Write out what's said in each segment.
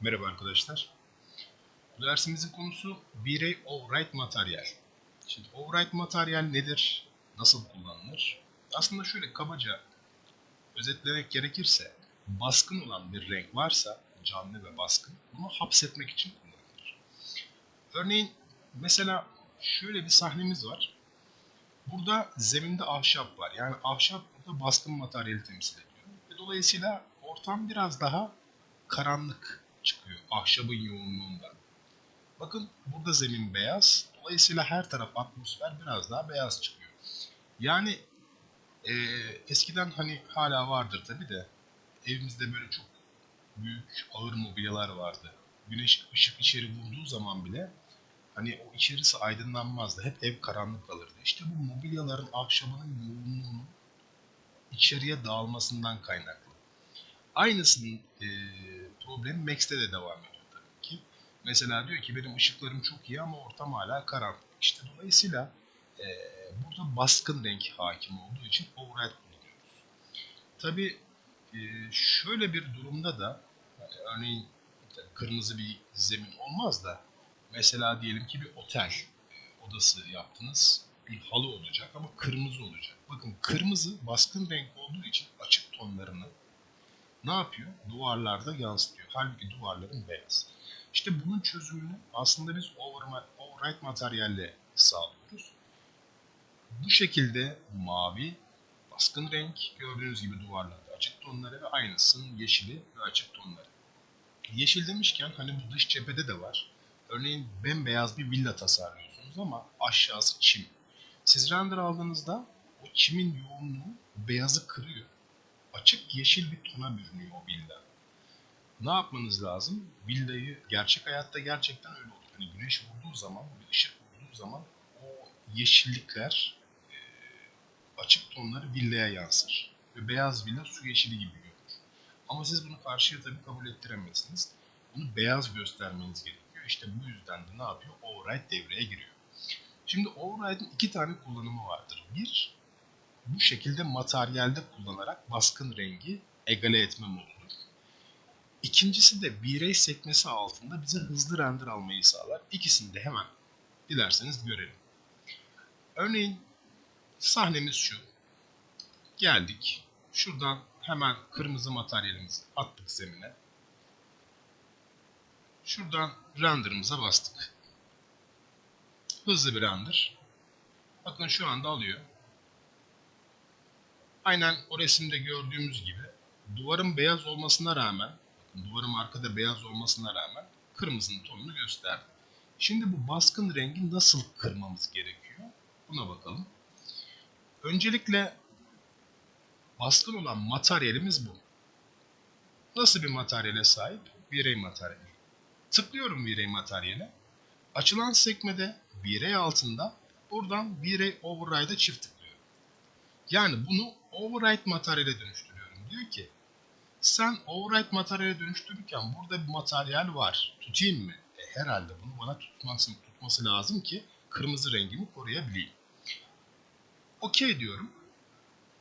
Merhaba arkadaşlar. Bu dersimizin konusu birey override materyal. Şimdi override materyal nedir? Nasıl kullanılır? Aslında şöyle kabaca özetlemek gerekirse baskın olan bir renk varsa canlı ve baskın bunu hapsetmek için kullanılır. Örneğin mesela şöyle bir sahnemiz var. Burada zeminde ahşap var. Yani ahşap burada baskın materyali temsil ediyor. Ve dolayısıyla ortam biraz daha karanlık çıkıyor ahşabın yoğunluğundan. Bakın burada zemin beyaz. Dolayısıyla her taraf atmosfer biraz daha beyaz çıkıyor. Yani e, eskiden hani hala vardır tabi de evimizde böyle çok büyük ağır mobilyalar vardı. Güneş ışık içeri vurduğu zaman bile hani o içerisi aydınlanmazdı. Hep ev karanlık kalırdı. İşte bu mobilyaların ahşabının yoğunluğunun içeriye dağılmasından kaynaklı. Aynısının e, problemi Max'te de devam ediyor tabii ki. Mesela diyor ki benim ışıklarım çok iyi ama ortam hala karanlık. İşte dolayısıyla e, burada baskın renk hakim olduğu için override kullanıyoruz. Tabii e, şöyle bir durumda da yani örneğin kırmızı bir zemin olmaz da mesela diyelim ki bir otel odası yaptınız. Bir halı olacak ama kırmızı olacak. Bakın kırmızı baskın renk olduğu için açık tonlarını ne yapıyor? Duvarlarda yansıtıyor. Halbuki duvarların beyaz. İşte bunun çözümünü aslında biz override materyalle sağlıyoruz. Bu şekilde mavi, baskın renk gördüğünüz gibi duvarlarda açık tonları ve aynısının yeşili ve açık tonları. Yeşil demişken hani bu dış cephede de var. Örneğin bembeyaz bir villa tasarlıyorsunuz ama aşağısı çim. Siz render aldığınızda o çimin yoğunluğu beyazı kırıyor açık yeşil bir tona bürünüyor o villa. Ne yapmanız lazım? Villayı gerçek hayatta gerçekten öyle olur. Hani güneş vurduğu zaman, bir ışık vurduğu zaman o yeşillikler e, açık tonları villaya yansır. Ve beyaz villa su yeşili gibi görünür. Ama siz bunu karşıya tabii kabul ettiremezsiniz. Bunu beyaz göstermeniz gerekiyor. İşte bu yüzden de ne yapıyor? Override devreye giriyor. Şimdi override'ın iki tane kullanımı vardır. Bir, bu şekilde materyalde kullanarak baskın rengi egale etme modudur. İkincisi de birey sekmesi altında bize hızlı render almayı sağlar. İkisini de hemen dilerseniz görelim. Örneğin sahnemiz şu. Geldik. Şuradan hemen kırmızı materyalimizi attık zemine. Şuradan render'ımıza bastık. Hızlı bir render. Bakın şu anda alıyor. Aynen o resimde gördüğümüz gibi duvarın beyaz olmasına rağmen, duvarın arkada beyaz olmasına rağmen kırmızının tonunu gösterdi. Şimdi bu baskın rengi nasıl kırmamız gerekiyor? Buna bakalım. Öncelikle baskın olan materyalimiz bu. Nasıl bir materyale sahip? Virey materyali. Tıklıyorum virey materyale. Açılan sekmede virey altında buradan virey override'a çift tıklıyorum. Yani bunu override materyale dönüştürüyorum. Diyor ki sen override materyale dönüştürürken burada bir materyal var. Tutayım mı? E, herhalde bunu bana tutması, tutması lazım ki kırmızı rengimi koruyabileyim. Okey diyorum.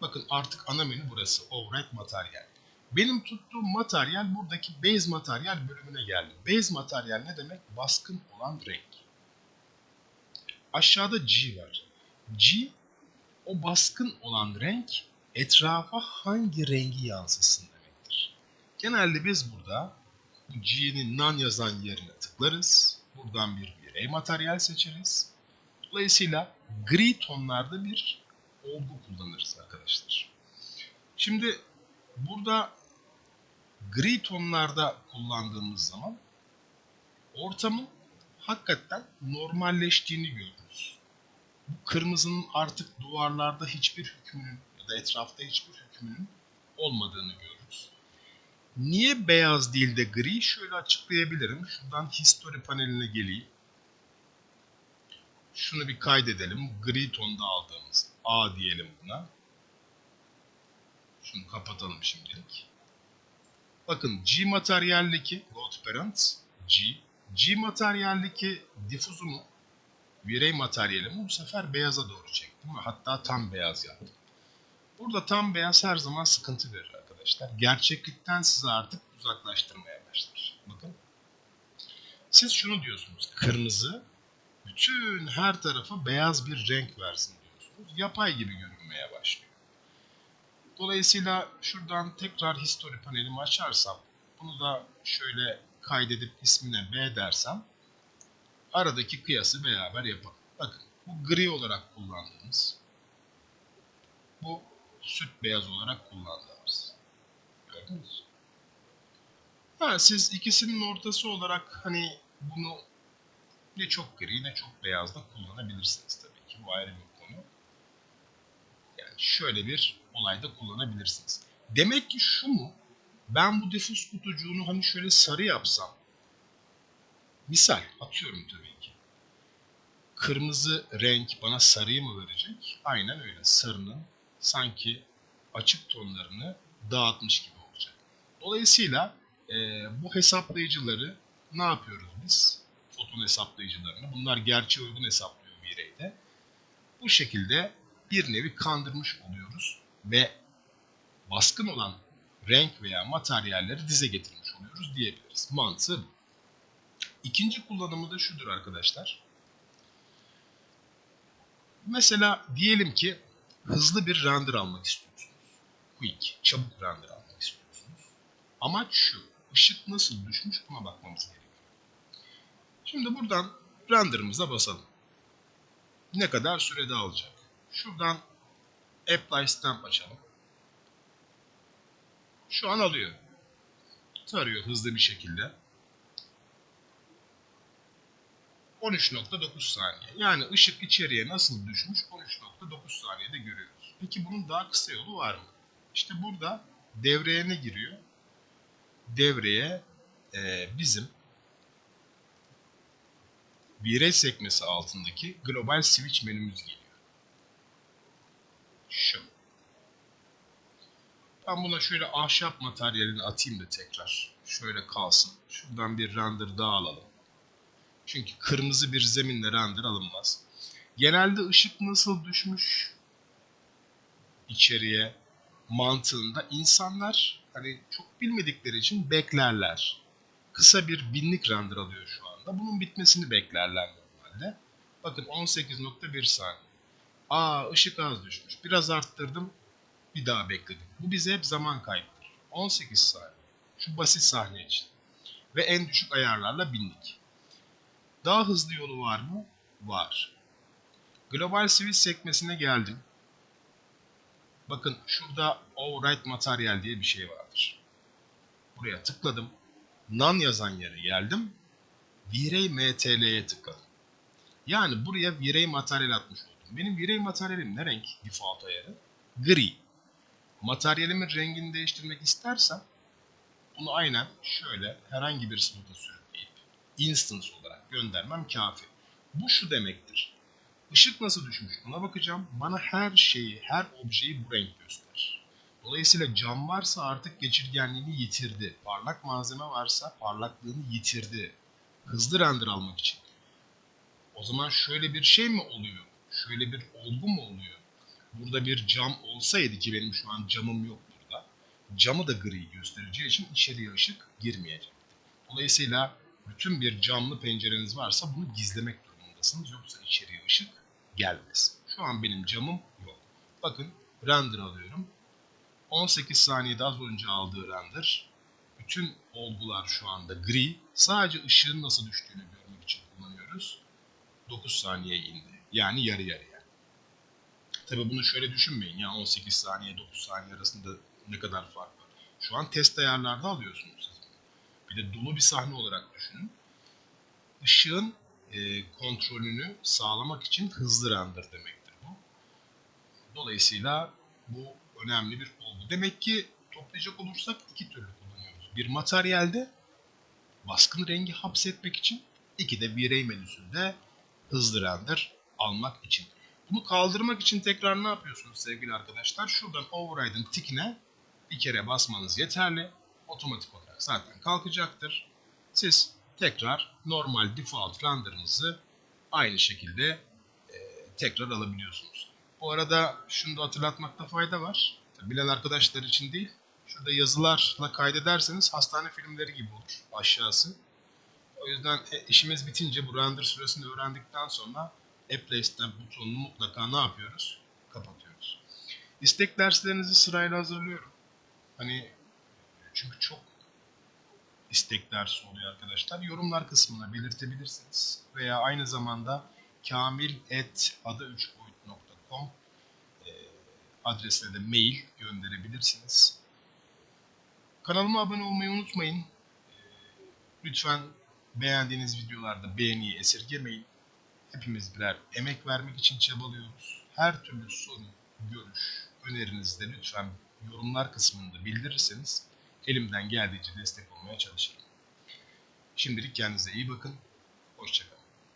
Bakın artık ana menü burası. Override materyal. Benim tuttuğum materyal buradaki base materyal bölümüne geldi. Base materyal ne demek? Baskın olan renk. Aşağıda G var. G o baskın olan renk etrafa hangi rengi yansısın demektir. Genelde biz burada bu G'nin nan yazan yerine tıklarız. Buradan bir birey materyal seçeriz. Dolayısıyla gri tonlarda bir olgu kullanırız arkadaşlar. Şimdi burada gri tonlarda kullandığımız zaman ortamın hakikaten normalleştiğini görürüz. Bu kırmızının artık duvarlarda hiçbir hükmünün da etrafta hiçbir hükmünün olmadığını görürüz. Niye beyaz değil de gri? Şöyle açıklayabilirim. Şuradan history paneline geleyim. Şunu bir kaydedelim. Gri tonda aldığımız A diyelim buna. Şunu kapatalım şimdilik. Bakın G materyaldeki God Parent G. G materyaldeki difuzumu virey materyalimi bu sefer beyaza doğru çektim hatta tam beyaz yaptım. Burada tam beyaz her zaman sıkıntı verir arkadaşlar. Gerçeklikten sizi artık uzaklaştırmaya başlar. Bakın Siz şunu diyorsunuz. Kırmızı bütün her tarafa beyaz bir renk versin diyorsunuz. Yapay gibi görünmeye başlıyor. Dolayısıyla şuradan tekrar history panelimi açarsam bunu da şöyle kaydedip ismine B dersem aradaki kıyası beraber yapalım. Bakın bu gri olarak kullandığımız bu süt beyaz olarak kullandığımız. Gördünüz mü? Ha, siz ikisinin ortası olarak hani bunu ne çok gri ne çok beyazda kullanabilirsiniz tabii ki. Bu ayrı bir konu. Yani şöyle bir olayda kullanabilirsiniz. Demek ki şu mu? Ben bu difüz kutucuğunu hani şöyle sarı yapsam. Misal atıyorum tabii ki. Kırmızı renk bana sarıyı mı verecek? Aynen öyle. Sarının sanki açık tonlarını dağıtmış gibi olacak. Dolayısıyla e, bu hesaplayıcıları ne yapıyoruz biz? Foton hesaplayıcılarını. Bunlar gerçeğe uygun hesaplıyor V-Ray'de. Bu şekilde bir nevi kandırmış oluyoruz ve baskın olan renk veya materyalleri dize getirmiş oluyoruz diyebiliriz. Mantığı bu. İkinci kullanımı da şudur arkadaşlar. Mesela diyelim ki hızlı bir render almak istiyorsunuz. Quick, çabuk render almak istiyorsunuz. Amaç şu, ışık nasıl düşmüş buna bakmamız gerekiyor. Şimdi buradan render'ımıza basalım. Ne kadar sürede alacak? Şuradan Apply Stamp açalım. Şu an alıyor. Tarıyor hızlı bir şekilde. 13.9 saniye. Yani ışık içeriye nasıl düşmüş 13.9 saniyede görüyoruz. Peki bunun daha kısa yolu var mı? İşte burada devreye ne giriyor? Devreye e, bizim V-Ray sekmesi altındaki Global Switch menümüz geliyor. Şu. Ben buna şöyle ahşap materyalini atayım da tekrar. Şöyle kalsın. Şuradan bir render daha alalım. Çünkü kırmızı bir zeminle render alınmaz. Genelde ışık nasıl düşmüş içeriye mantığında insanlar hani çok bilmedikleri için beklerler. Kısa bir binlik render alıyor şu anda. Bunun bitmesini beklerler normalde. Bakın 18.1 saniye. Aa ışık az düşmüş. Biraz arttırdım. Bir daha bekledim. Bu bize hep zaman kaybıdır. 18 saniye. Şu basit sahne için. Ve en düşük ayarlarla bindik. Daha hızlı yolu var mı? Var. Global Switch sekmesine geldim. Bakın şurada Override Material diye bir şey vardır. Buraya tıkladım. None yazan yere geldim. V-Ray MTL'ye tıkladım. Yani buraya V-Ray materyal atmış oldum. Benim V-Ray materyalim ne renk default ayarı? Gri. Materyalimin rengini değiştirmek istersem bunu aynen şöyle herhangi bir slota sürükleyip instance olarak göndermem kafi. Bu şu demektir. Işık nasıl düşmüş buna bakacağım. Bana her şeyi, her objeyi bu renk gösterir. Dolayısıyla cam varsa artık geçirgenliğini yitirdi. Parlak malzeme varsa parlaklığını yitirdi. Hızlı render almak için. O zaman şöyle bir şey mi oluyor? Şöyle bir olgu mu oluyor? Burada bir cam olsaydı ki benim şu an camım yok burada. Camı da gri göstereceği için içeriye ışık girmeyecek. Dolayısıyla bütün bir camlı pencereniz varsa bunu gizlemek durumundasınız. Yoksa içeriye ışık gelmez. Şu an benim camım yok. Bakın render alıyorum. 18 saniyede az önce aldığı render. Bütün olgular şu anda gri. Sadece ışığın nasıl düştüğünü görmek için kullanıyoruz. 9 saniye indi. Yani yarı yarıya. Tabi bunu şöyle düşünmeyin. Ya 18 saniye 9 saniye arasında ne kadar fark var. Şu an test ayarlarda alıyorsunuz siz. Bir de dolu bir sahne olarak düşünün. Işığın e, kontrolünü sağlamak için hızlı render demektir bu. Dolayısıyla bu önemli bir olgu. Demek ki toplayacak olursak iki türlü kullanıyoruz. Bir materyalde baskın rengi hapsetmek için, iki de V-Ray menüsünde hızlı render almak için. Bunu kaldırmak için tekrar ne yapıyorsunuz sevgili arkadaşlar? Şuradan Override'ın tikine bir kere basmanız yeterli. Otomatik olarak zaten kalkacaktır. Siz tekrar normal default render'ınızı aynı şekilde e, tekrar alabiliyorsunuz. Bu arada şunu da hatırlatmakta fayda var. Bilen arkadaşlar için değil. Şurada yazılarla kaydederseniz hastane filmleri gibi olur aşağısı. O yüzden e, işimiz bitince bu render süresini öğrendikten sonra Stamp butonunu mutlaka ne yapıyoruz? Kapatıyoruz. İstek derslerinizi sırayla hazırlıyorum. Hani çünkü çok istek dersi oluyor arkadaşlar. Yorumlar kısmına belirtebilirsiniz. Veya aynı zamanda kamil.ada3boyut.com e, adresine de mail gönderebilirsiniz. Kanalıma abone olmayı unutmayın. E, Lütfen beğendiğiniz videolarda beğeniyi esirgemeyin. Hepimiz birer emek vermek için çabalıyoruz. Her türlü sorun, görüş, önerinizi de lütfen yorumlar kısmında bildirirseniz elimden geldiğince destek olmaya çalışırım. Şimdilik kendinize iyi bakın. Hoşçakalın.